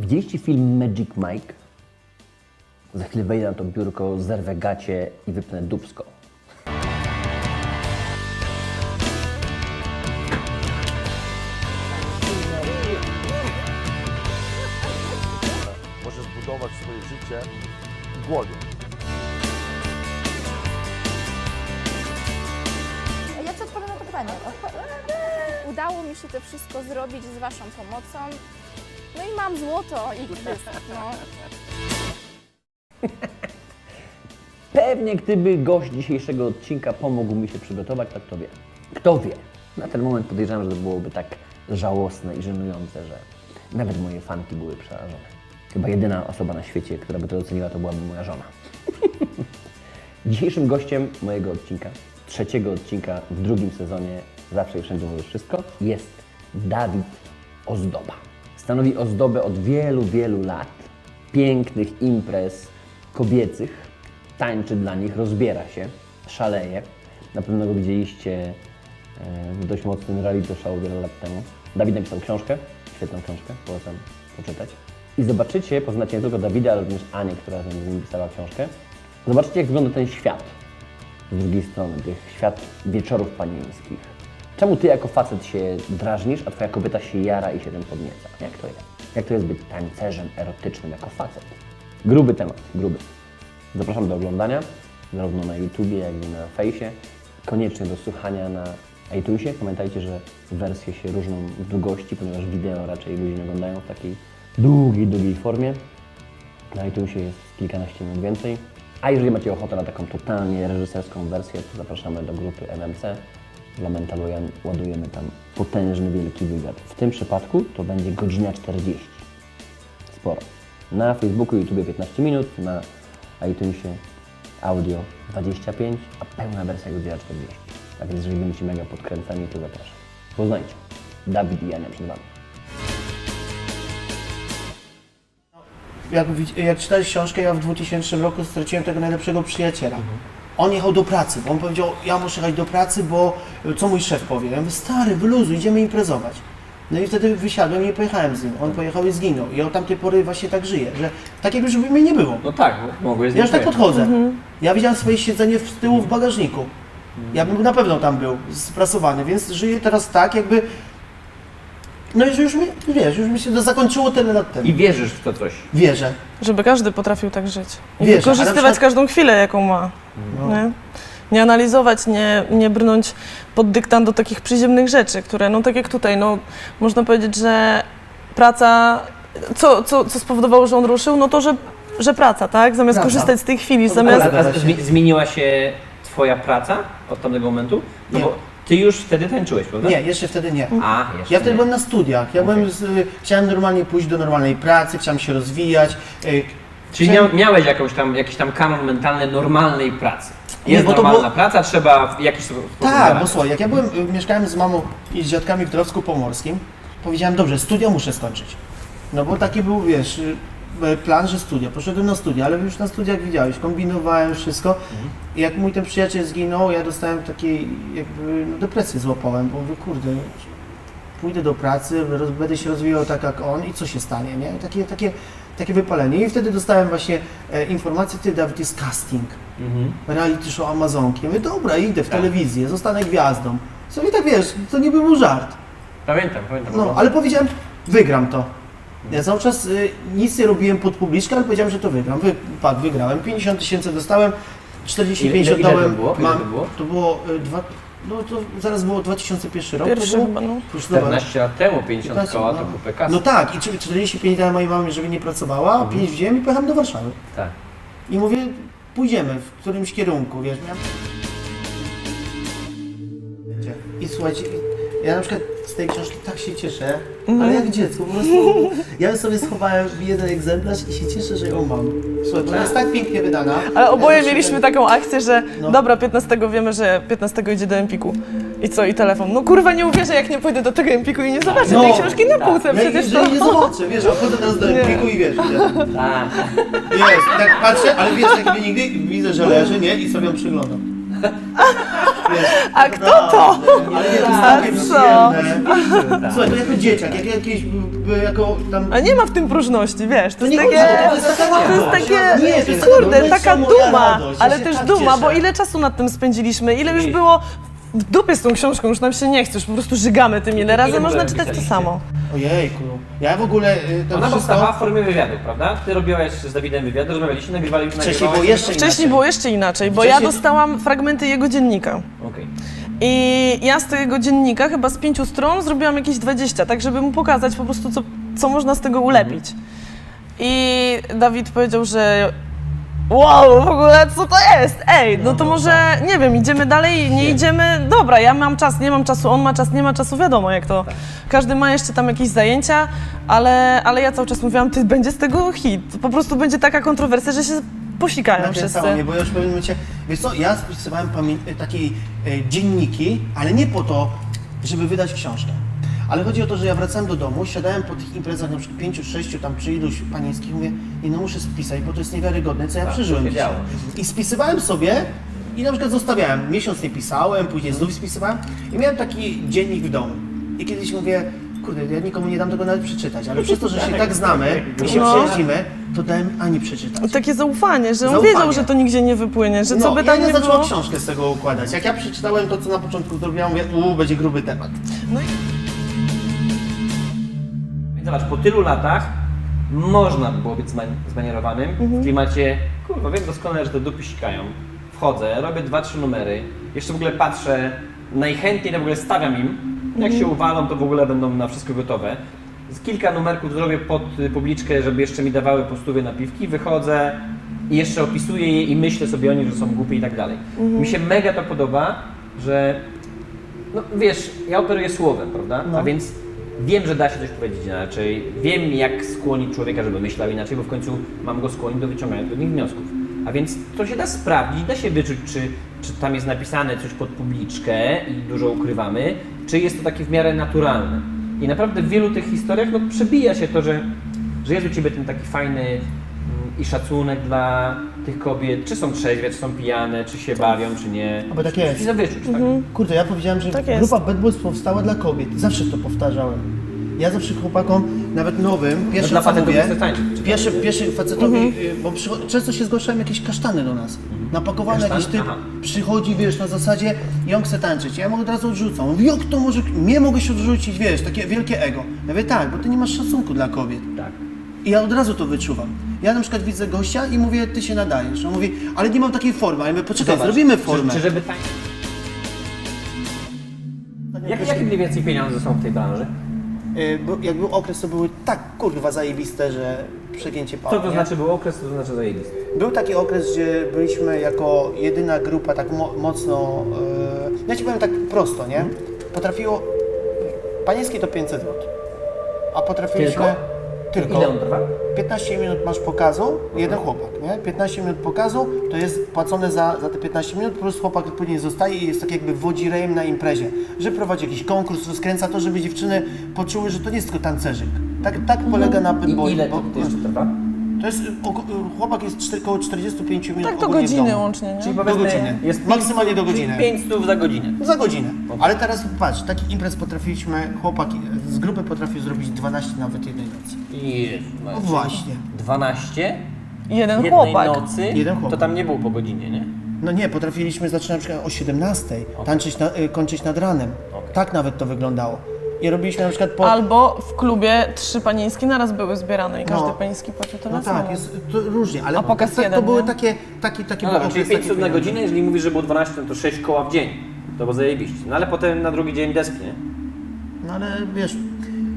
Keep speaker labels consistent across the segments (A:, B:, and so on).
A: Widzieliście film Magic Mike? Za chwilę wejdę na to biurko, zerwę gacie i wypnę dubsko.
B: Możesz budować swoje życie w głowie.
C: Ja ci odpowiem na to pytanie.
D: Udało mi się to wszystko zrobić z Waszą pomocą. No i mam złoto i dysk, no.
A: Pewnie gdyby gość dzisiejszego odcinka pomógł mi się przygotować, tak to wie. Kto wie? Na ten moment podejrzewam, że to byłoby tak żałosne i żenujące, że nawet moje fanki były przerażone. Chyba jedyna osoba na świecie, która by to doceniła, to byłaby moja żona. Dzisiejszym gościem mojego odcinka, trzeciego odcinka w drugim sezonie Zawsze i Wszędzie Możesz Wszystko, jest Dawid Ozdoba. Stanowi ozdobę od wielu, wielu lat, pięknych imprez kobiecych, tańczy dla nich, rozbiera się, szaleje. Na pewno go widzieliście e, w dość mocnym reality show wiele lat temu. Dawid napisał książkę, świetną książkę, polecam poczytać. I zobaczycie, poznacie nie tylko Dawida, ale również Anię, która z nim pisała książkę. Zobaczycie, jak wygląda ten świat z drugiej strony, tych świat wieczorów panieńskich. Czemu ty jako facet się drażnisz, a twoja kobieta się jara i się tym podnieca? Jak to jest? Jak to jest być tańcerzem erotycznym jako facet? Gruby temat, gruby. Zapraszam do oglądania, zarówno na YouTubie, jak i na fejsie. Koniecznie do słuchania na iTunesie. Pamiętajcie, że wersje się różnią w długości, ponieważ wideo raczej ludzie nie oglądają w takiej długiej, długiej formie. Na iTunesie jest kilkanaście minut więcej. A jeżeli macie ochotę na taką totalnie reżyserską wersję, to zapraszamy do grupy MMC. Dla Mentaloyan ładujemy tam potężny, wielki wywiad. W tym przypadku to będzie godzina 40. Sporo. Na Facebooku i YouTube 15 minut, na iTunesie audio 25, a pełna wersja godzina 40. Tak więc jeżeli będziecie mega podkręcani, to zapraszam. Poznajcie. Dawid i Ania przed Wami.
E: jak, jak czytałeś książkę, ja w 2000 roku straciłem tego najlepszego przyjaciela. On jechał do pracy, bo on powiedział, ja muszę jechać do pracy, bo y, co mój szef powie? Ja mówię, stary, wyluzuj, idziemy imprezować. No i wtedy wysiadłem i nie pojechałem z nim. On pojechał i zginął. I od tamtej pory właśnie tak żyje, że tak jakby żeby mnie nie było.
F: No tak, mogłeś z
E: Ja
F: nim
E: już tak
F: pojechać.
E: podchodzę. Ja widziałem swoje siedzenie w tyłu w bagażniku. Ja bym na pewno tam był sprasowany, więc żyję teraz tak, jakby. No już, już mi, wiesz, już mi się to zakończyło tyle lat temu.
F: I wierzysz w to coś.
E: Wierzę.
G: Żeby każdy potrafił tak żyć. I
E: na
G: wykorzystywać
E: przykład-
G: każdą chwilę, jaką ma.
E: No.
G: Nie? nie analizować, nie, nie brnąć pod dyktand do takich przyziemnych rzeczy, które, no tak jak tutaj, no można powiedzieć, że praca, co, co, co spowodowało, że on ruszył, no to, że, że praca, tak? Zamiast
E: Praca.
G: korzystać z tej chwili,
E: To
G: zamiast...
E: prawda.
F: A, a zmi- zmieniła się twoja praca od tamtego momentu? No
E: Nie.
F: bo ty już wtedy tańczyłeś, prawda?
E: Nie, jeszcze wtedy nie.
F: A, jeszcze
E: Ja wtedy
F: nie.
E: byłem na studiach. Ja byłem z, y, chciałem normalnie pójść do normalnej pracy, chciałem się rozwijać. y,
F: Czyli miałeś jakąś tam, jakiś tam kanon mentalny normalnej pracy.
E: Nie,
F: Jest
E: bo to
F: normalna
E: było-
F: praca, trzeba w jakiś sposób
E: Tak,
F: zarabiać.
E: bo słuchaj, jak ja byłem, y, mieszkałem z mamą i z dziadkami w Drawsku Pomorskim, powiedziałem, dobrze, studia muszę skończyć. No bo taki był, wiesz, y, plan, że studia. Poszedłem na studia, ale już na studiach widziałeś, kombinowałem wszystko. I jak mój ten przyjaciel zginął, ja dostałem takiej jakby no, depresję złapałem, bo mówię, kurde, pójdę do pracy, roz, będę się rozwijał tak jak on i co się stanie, nie? I Takie, takie, takie wypalenie. I wtedy dostałem właśnie e, informację, ty Dawid, jest casting,
F: Mhm.
E: reality show Amazonki. Ja mówię, dobra, idę w
F: Tak.
E: telewizję, zostanę gwiazdą. Sobie tak wiesz, to nie był żart.
F: Pamiętam, pamiętam.
E: No, ale powiedziałem, wygram to. Ja cały czas y, nic nie robiłem pod publiczkę, ale powiedziałem, że to wygram. Wy, patrz, wygrałem. 50 tysięcy dostałem, 45
F: Ile- ile
E: oddałem.
F: to było? Ile
E: Mam,
F: to było?
E: to było y, dwa, no to zaraz było 2001 rok.
G: Pierwszy
E: to było,
G: chyba, no.
E: Już dobra.
F: 14 lat temu, 50
E: 15,
F: koła to
E: no.
F: kupę kasy.
E: No tak, i czy- 45 dałem mojej mamie, żeby nie pracowała, a 5 wziąłem i pojechałem do Warszawy.
F: Tak.
E: I mówię, pójdziemy w którymś kierunku, wiesz. Miałem... I słuchajcie, ja na przykład z tej książki tak się cieszę, ale jak dziecko, po prostu ja sobie schowałem jeden egzemplarz i się cieszę, że ją mam. Słuchaj, ona jest tak pięknie wydana.
G: Ale oboje
E: Ja
G: mieliśmy taką akcję, że
E: No.
G: dobra, 15 wiemy, że 15 idzie do Empiku. I co, i telefon. No kurwa, nie uwierzę, jak nie pójdę do tego Empiku i nie zobaczę
E: No.
G: tej książki na półce,
E: Ja
G: przecież
E: jeżeli
G: to...
E: nie zobaczę, wiesz, a chodzę teraz do
G: Nie.
E: Empiku i wiesz, nie?
F: Tak.
E: jest, tak patrzę, ale wiesz, mnie nigdy widzę, że leży, nie? I sobie ją przyglądam.
G: A kto to?
E: Ale to jest
G: A
E: takie
G: co?
E: przyjemne. Słuchaj, to jako dzieciak, jak jakieś, by- jako tam...
G: A nie ma w tym próżności, wiesz, to,
E: To
G: jest
E: nie
G: takie,
E: to jest taka
G: to jest
E: radość.
G: takie,
E: Nie, to jest taka
G: kurde, taka duma,
E: radość. Ja
G: ale
E: się
G: też
E: tak
G: duma, bo
E: cieszę.
G: ile czasu nad tym spędziliśmy, ile już było w dupie z tą książką, już nam się nie chce, już po prostu żygamy tym, ile razy można czytać to samo.
E: Ojejku, ja w ogóle y, to
A: Ona
E: wszystko...
A: powstała w formie wywiadu, prawda? Ty robiłeś z Dawidem wywiad, rozmawialiście, nagrywali
E: Wcześniej było jeszcze
G: Wcześniej
E: inaczej.
G: było jeszcze inaczej, bo ja
E: Wcześniej-
G: dostałam fragmenty jego dziennika.
A: Okej.
G: I ja z tego dziennika, chyba z pięciu stron, zrobiłam jakieś 20, tak żeby mu pokazać po prostu, co, co można z tego ulepić. I Dawid powiedział, że wow, w ogóle co to jest? Ej, no to może, nie wiem, idziemy dalej, nie idziemy, dobra, ja mam czas, nie mam czasu, on ma czas, nie ma czasu, wiadomo jak to. Każdy ma jeszcze tam jakieś zajęcia, ale, ale ja cały czas mówiłam, ty, będzie z tego hit, po prostu będzie taka kontrowersja, że się posikają wszyscy.
E: Nakręcało mnie, bo ja już w pewnym momencie, wiesz co, ja spisywałem pamię- takie e, dzienniki, ale nie po to, żeby wydać książkę. Ale chodzi o to, że ja wracałem do domu, siadałem po tych imprezach, na przykład pięciu, sześciu, tam czy iluś panieńskich, mówię, nie no muszę spisać, bo to jest niewiarygodne, co ja
A: Tak,
E: przeżyłem
A: to się
E: dzisiaj.
A: działo.
E: I spisywałem sobie i na przykład zostawiałem, miesiąc nie pisałem, później znów spisywałem i miałem taki dziennik w domu. I kiedyś mówię, kurde, ja nikomu nie dam tego nawet przeczytać, ale przez to, że się tak znamy i się
G: No.
E: przyjaźnimy, to dałem Ani przeczytać.
G: Takie zaufanie, że on
E: Zaufanie.
G: wiedział, że to nigdzie nie wypłynie, że
E: No,
G: co by
E: i
G: tam
E: Ania
G: nie
E: zaczęła
G: było.
E: książkę z tego układać. Jak ja przeczytałem to, co na początku zrobiłam, mówię, uuu, będzie gruby temat.
A: Zobacz, po tylu latach można by było być zman- zmanierowanym w klimacie, kurwa, wiem doskonale, że te dupy sikają. Wchodzę, robię dwa, trzy numery, jeszcze w ogóle patrzę, najchętniej w ogóle stawiam im, jak się uwalą, to w ogóle będą na wszystko gotowe. Z kilka numerków zrobię pod y, publiczkę, żeby jeszcze mi dawały po stówie napiwki, wychodzę i jeszcze opisuję je i myślę sobie o nich, że są głupie i tak dalej. Mi się mega to podoba, że no wiesz, ja operuję słowem, prawda? A więc wiem, że da się coś powiedzieć inaczej. Wiem, jak skłonić człowieka, żeby myślał inaczej, bo w końcu mam go skłonić do wyciągania pewnych wniosków. A więc to się da sprawdzić, da się wyczuć, czy, czy tam jest napisane coś pod publiczkę i dużo ukrywamy, czy jest to takie w miarę naturalne. I naprawdę w wielu tych historiach no, przebija się to, że, że jest u Ciebie ten taki fajny mm, i szacunek dla tych kobiet, czy są trzeźwe, czy są pijane, czy się bawią, czy nie.
E: Bo tak jest.
A: I za wyczuć, tak?
E: Kurde, ja powiedziałem, że
G: Tak jest.
E: grupa Bad Boys powstała dla kobiet. Zawsze to powtarzałem. Ja zawsze chłopakom, nawet nowym, pierwsze
A: dla
E: co
A: facetów
E: mówię,
A: jest tańczyć, czy
E: pierwszy, pierwszy facetowi, y, bo przycho- często się zgłaszają jakieś kasztany do nas. Napakowany
A: Kasztany?
E: jakiś typ
A: Aha.
E: przychodzi, wiesz, na zasadzie i on chce tańczyć. Ja mu od razu odrzucam. Mówi, jak to może, mnie mogłeś odrzucić, wiesz, takie wielkie ego. Ja mówię, tak, bo ty nie masz szacunku dla kobiet.
A: Tak.
E: I ja od razu to wyczuwam. Ja na przykład widzę gościa i mówię, ty się nadajesz. On mówi, ale nie mam takiej formy. A ja mówię, poczekaj,
A: Zobacz,
E: zrobimy
A: Czy,
E: formę.
A: czy żeby tań... Jak, jakie mniej więcej pieniądze są w tej branży?
E: Y, bo jak był okres, to były tak kurwa zajebiste, że przegięcie
A: Co
E: pała.
A: to
E: nie?
A: znaczy był okres, co to znaczy zajebisty?
E: Był taki okres, gdzie byliśmy jako jedyna grupa tak mo- mocno, yy, ja ci powiem tak prosto, nie? Potrafiło, panieński to 500 zł, a potrafiliśmy...
A: Tylko?
E: Tylko.
A: Ile on trwa?
E: 15 minut masz pokazu, jeden chłopak, nie? 15 minut pokazu to jest płacone za, za te 15 minut, plus chłopak później zostaje i jest tak jakby wodzi rejem na imprezie, że prowadzi jakiś konkurs, rozkręca to, żeby dziewczyny poczuły, że to nie jest tylko tancerzyk. Tak, tak polega na Bad
A: I ile
E: bo-
A: to, to jeszcze trwa?
E: To jest, oko- chłopak jest około 45 minut
G: Tak do
E: ogólnie w
G: godziny
E: domu.
G: łącznie, nie?
A: Czyli
E: Do
A: powiedzmy,
E: godziny.
A: jest
E: Maksymalnie do godziny.
A: 5 stów za godzinę.
E: Za godzinę. Ale teraz patrz, taki imprez potrafiliśmy, chłopaki z grupy potrafił zrobić 12 nawet jednej nocy.
A: Jezu,
E: No właśnie.
A: 12
G: Jeden
A: jednej
G: chłopak.
A: nocy,
E: Jeden chłopak.
A: to tam nie było po godzinie, nie?
E: No nie, potrafiliśmy zaczynać na przykład o 17, tańczyć na, y, kończyć nad ranem.
A: Okej.
E: Tak nawet to wyglądało. I robiliśmy na przykład po...
G: Albo w klubie trzy panieńskie naraz były zbierane i każdy
E: No.
G: panieński płacił tyle
E: No
G: samo.
E: tak, jest to różnie, ale
G: A pokaz
E: to
G: jeden,
E: były
G: nie?
E: takie, taki, taki
A: No dobra, czyli
E: okres,
A: 5
E: takie
A: stów na godzinę, jeżeli mówisz, że było 12, no to 6 koła w dzień. To było zajebiście. No ale potem na drugi dzień deski, nie?
E: No ale wiesz,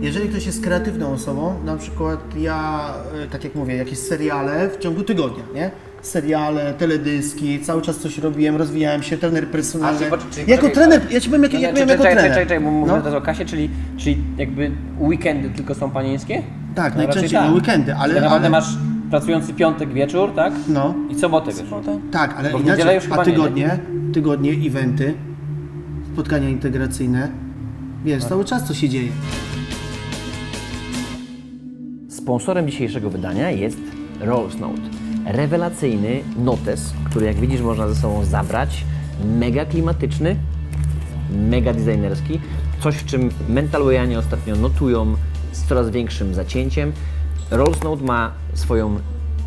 E: jeżeli ktoś jest kreatywną osobą, na przykład ja, e, tak jak mówię, jakieś seriale w ciągu tygodnia, nie? Seriale, teledyski, cały czas coś robiłem, rozwijałem się, trener personalny.
A: A, czyli
E: jako trener, ja ci powiem, jak,
A: No
E: jak
A: nie,
E: miałem jako
A: czekaj,
E: trener.
A: czekaj, czekaj, bo mówimy
E: No.
A: teraz o kasie, czyli, czyli jakby weekendy tylko są panieńskie?
E: Tak,
A: No,
E: najczęściej
A: raczej
E: na weekendy, ale...
A: Tak naprawdę
E: ale
A: masz pracujący piątek wieczór, tak?
E: No,
A: I sobotę wieczór.
E: Tak, ale
A: Bo w
E: inaczej,
A: już
E: a
A: chyba nie,
E: tygodnie, tygodnie, eventy, spotkania integracyjne, wiesz,
A: Tak.
E: cały czas co się dzieje.
H: Sponsorem dzisiejszego wydania jest Rolls Note. Rewelacyjny notes, który jak widzisz można ze sobą zabrać
A: mega klimatyczny, mega designerski. Coś, w czym Mental ostatnio notują z coraz większym zacięciem. Rolls Note ma swoją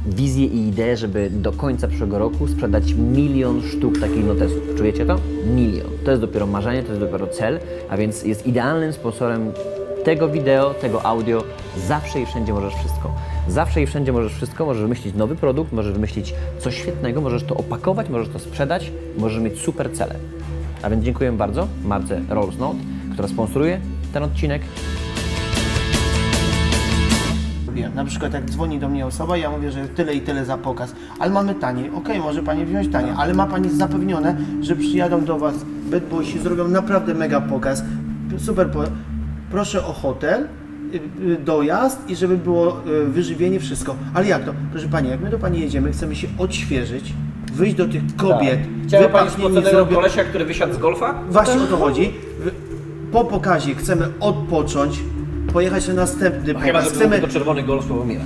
A: wizję i ideę, żeby do końca przyszłego roku sprzedać milion sztuk takich notesów. Czujecie to? Milion. To jest dopiero marzenie, to jest dopiero cel, a więc jest idealnym sponsorem tego wideo, tego audio. Zawsze i wszędzie możesz wszystko. Zawsze i wszędzie możesz wszystko, możesz wymyślić nowy produkt, możesz wymyślić coś świetnego, możesz to opakować, możesz to sprzedać, możesz mieć super cele. A więc dziękuję bardzo marce Rolls Note, która sponsoruje ten odcinek.
E: Na przykład jak dzwoni do mnie osoba, ja mówię, że tyle i tyle za pokaz, ale mamy taniej. Okej, może Pani wziąć taniej, ale ma Pani zapewnione, że przyjadą do Was Bad Boysi, zrobią naprawdę mega pokaz, super po... Proszę o hotel, dojazd i żeby było y, wyżywienie, wszystko. Ale jak to? Proszę Pani, jak my do Pani jedziemy, chcemy się odświeżyć, wyjść do tych kobiet,
A: Chciałem Pani
E: wypachnieni,
A: spoconego
E: zrobić-
A: kolesia, który wysiadł z golfa?
E: Właśnie o to chodzi. Po pokazie chcemy odpocząć, pojechać na następny
A: No Chyba,
E: pokaz.
A: że
E: Chcemy
A: to czerwony golf Sławomira.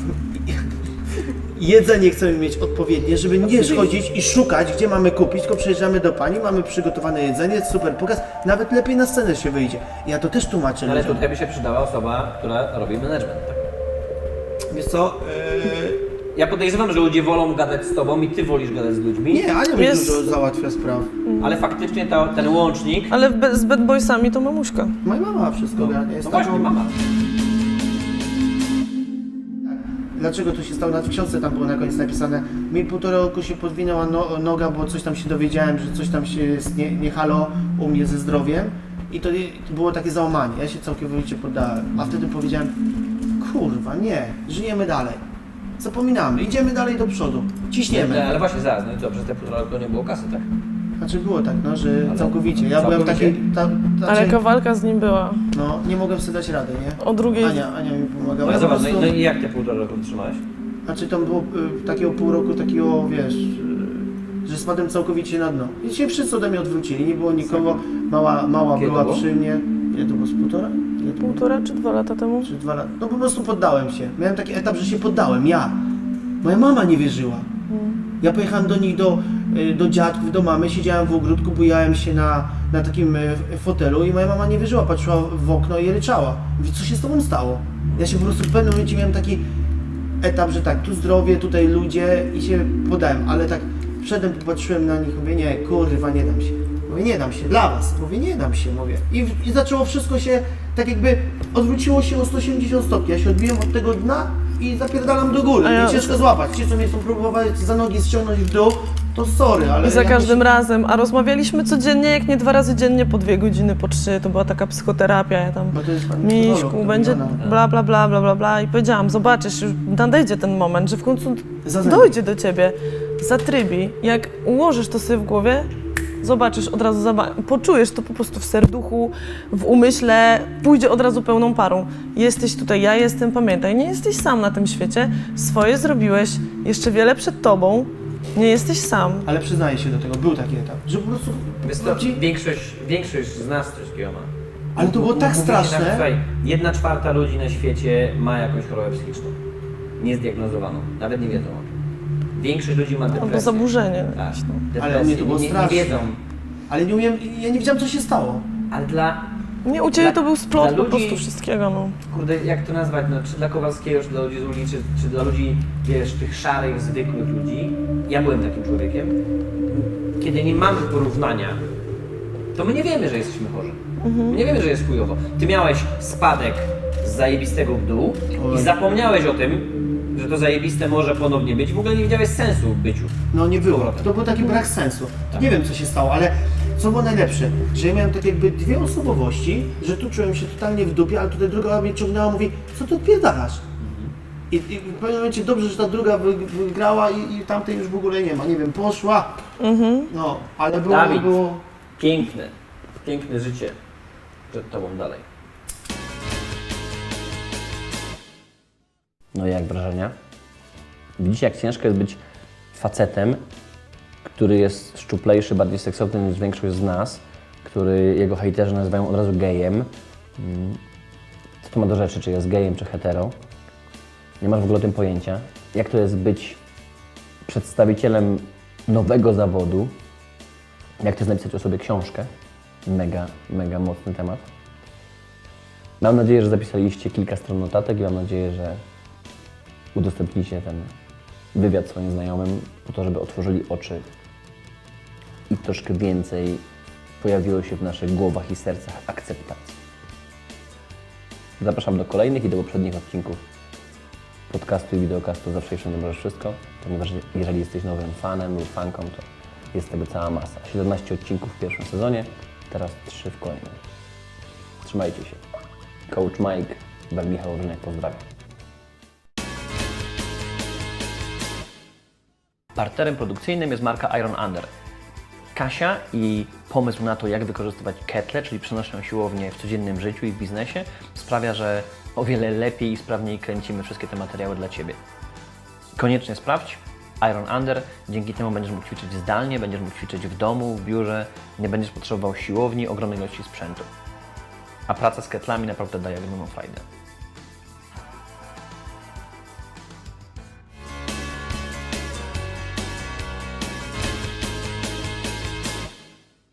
E: Jedzenie chcemy mieć odpowiednie, żeby nie schodzić i szukać, gdzie mamy kupić, tylko przyjeżdżamy do pani, mamy przygotowane jedzenie, super pokaz, nawet lepiej na scenę się wyjdzie. Ja to też tłumaczę
A: Ale
E: ludziom.
A: tutaj by się przydała osoba, która robi management. Tak?
E: Wiesz co, yy,
A: Ja podejrzewam, że ludzie wolą gadać z tobą i ty wolisz gadać z ludźmi,
E: nie, Ania mi
G: Jest-
E: dużo załatwia spraw.
A: ale faktycznie ta, ten łącznik...
G: Ale be- z Bad Boysami to mamuśka.
E: Moja mama wszystko ogarnia. Jest
A: No właśnie,
E: taką-
A: mama.
E: Dlaczego to się stało? Nawet w książce tam było na koniec napisane. Mi półtora roku się podwinęła no, noga, bo coś tam się dowiedziałem, że coś tam się nie, nie halo u mnie ze zdrowiem. I to, było takie załamanie. Ja się całkowicie poddałem. A wtedy powiedziałem, kurwa, nie, żyjemy dalej. Zapominamy, idziemy dalej do przodu. Ciśniemy.
A: Ale właśnie zaraz, no i co, przez te półtora roku nie było kasy, tak?
E: Znaczy było tak, no, że
A: Ale
E: całkowicie. Ja byłem
A: całkowicie?
E: takiej... Ta,
G: Ale
E: znaczy,
G: z nim była.
E: no, nie mogłem sobie dać rady, nie?
G: O drugiej
E: Ania, Ania mi
A: No,
E: pomagała.
A: ale
E: Po
A: zobacz, no, i-
E: prostu-
A: no i jak te półtora roku trzymałeś?
E: Znaczy tam było y, takiego pół roku takiego, wiesz, y, że spadłem całkowicie na dno. I się wszyscy ode mnie odwrócili, nie było nikogo, mała, mała
A: Kiedy
E: była
A: to było?
E: przy mnie. Ile to było, z półtora? Ile to było?
G: półtora czy dwa lata temu.
E: Czy dwa lata? No po prostu poddałem się. Miałem taki etap, że się poddałem, ja. Moja mama nie wierzyła. Ja pojechałem do nich, do, do dziadków, do mamy, siedziałem w ogródku, bujałem się na, na takim y, fotelu i moja mama nie wierzyła, patrzyła w okno i ryczała. Mówi, co się z tobą stało? Ja się po prostu w pewnym momencie miałem taki etap, że tak, tu zdrowie, tutaj ludzie i się podałem, ale tak wszedłem, popatrzyłem na nich, mówię, nie, kurwa, nie dam się. Mówię, nie dam się, dla was. Mówię, nie dam się, mówię. I, I zaczęło wszystko się, tak jakby odwróciło się o 180 stopni. Ja się odbiłem od tego dna i zapierdalam do góry.
G: Ja-
E: I ciężko złapać. Ci, co mnie chcą próbować za nogi ściągnąć w dół, to sorry, ale...
G: I za
E: jakoś-
G: każdym razem, a rozmawialiśmy codziennie, jak nie dwa razy dziennie, po dwie godziny, po trzy, to była taka psychoterapia, ja tam,
E: Bo to jest pani
G: Miśku,
E: psycholog, to
G: będzie bla, bla, bla, bla, bla, bla. I powiedziałam, zobaczysz, już nadejdzie ten moment, że w końcu
E: Zazębi.
G: dojdzie do ciebie, zatrybi, jak ułożysz to sobie w głowie, zobaczysz od razu, zaba- poczujesz to po prostu w serduchu, w umyśle, pójdzie od razu pełną parą. Jesteś tutaj, ja jestem, pamiętaj, nie jesteś sam na tym świecie, swoje zrobiłeś, jeszcze wiele przed tobą, nie jesteś sam.
E: Ale przyznaję się do tego, był taki etap, że po prostu...
A: Wiesz co, większość, większość z nas coś takiego ma.
E: Ale to było tak
A: Mówi się
E: straszne.
A: słuchaj, jedna czwarta ludzi na świecie ma jakąś chorobę psychiczną. Niezdiagnozowaną. Nawet nie wiedzą o tym. Większość ludzi ma depresję.
G: Albo zaburzenie.
A: Tak,
G: no.
A: depresję.
E: Ale mnie to było
A: nie, nie, nie
E: straszne.
A: wiedzą.
E: Ale nie umiem, ja nie wiedziałem, co się stało.
A: Ale dla,
G: Nie, u Ciebie
A: Dla-
G: to był splot
A: dla
G: po
A: ludzi-
G: prostu wszystkiego, no.
A: kurde, jak to nazwać, no, czy dla Kowalskiego, czy dla ludzi z ulicy, czy, czy dla ludzi, wiesz, tych szarych, zwykłych ludzi. Ja byłem takim człowiekiem. Kiedy nie mamy porównania, to my nie wiemy, że jesteśmy chorzy. My nie wiemy, że jest chujowo. Ty miałeś spadek z zajebistego w dół i
E: Oj.
A: zapomniałeś o tym, że to zajebiste może ponownie być. W ogóle nie widziałeś sensu w byciu.
E: No nie było. To był taki brak sensu.
A: Tak.
E: Nie wiem co się stało, ale co było najlepsze, że ja miałem tak jakby dwie osobowości, że tu czułem się totalnie w dupie, ale tutaj druga mnie ciągnęła, mówi, co ty odpierdalasz? I, I w pewnym momencie dobrze, że ta druga wy, wygrała i, i tamtej już w ogóle nie ma. Nie wiem, poszła. No, ale było,
A: Dawid.
E: było
A: Piękne, piękne życie przed tobą dalej.
H: No i jak wrażenia? Widzicie, jak ciężko jest być facetem, który jest szczuplejszy, bardziej seksowny niż większość z nas, który jego hejterzy nazywają od razu gejem. Mm. Co to ma do rzeczy, czy jest gejem, czy hetero? Nie masz w ogóle o tym pojęcia. Jak to jest być przedstawicielem nowego zawodu,
A: Jak też napisać o sobie książkę. Mega, mega mocny temat. Mam nadzieję, że zapisaliście kilka stron notatek i mam nadzieję, że udostępnicie ten wywiad swoim znajomym po to, żeby otworzyli oczy i troszkę więcej pojawiło się w naszych głowach i sercach akceptacji. Zapraszam do kolejnych i do poprzednich odcinków podcastu i wideokastu Zawsze i Wszędzie Możesz Wszystko, ponieważ jeżeli jesteś nowym fanem lub fanką, to jest tego cała masa. 17 odcinków w pierwszym sezonie, teraz 3 w kolejnym. Trzymajcie się. Coach Mike, Bel Michał Owrzynek, pozdrawiam. Partnerem produkcyjnym jest marka Iron Under. Kasia i pomysł na to, jak wykorzystywać ketle, czyli przenośną siłownię w codziennym życiu i w biznesie, sprawia, że o wiele lepiej i sprawniej kręcimy wszystkie te materiały dla Ciebie. Koniecznie sprawdź Iron Under, dzięki temu będziesz mógł ćwiczyć zdalnie, będziesz mógł ćwiczyć w domu, w biurze, nie będziesz potrzebował siłowni, ogromnej ilości sprzętu. A praca z ketlami naprawdę daje ogromną frajdę.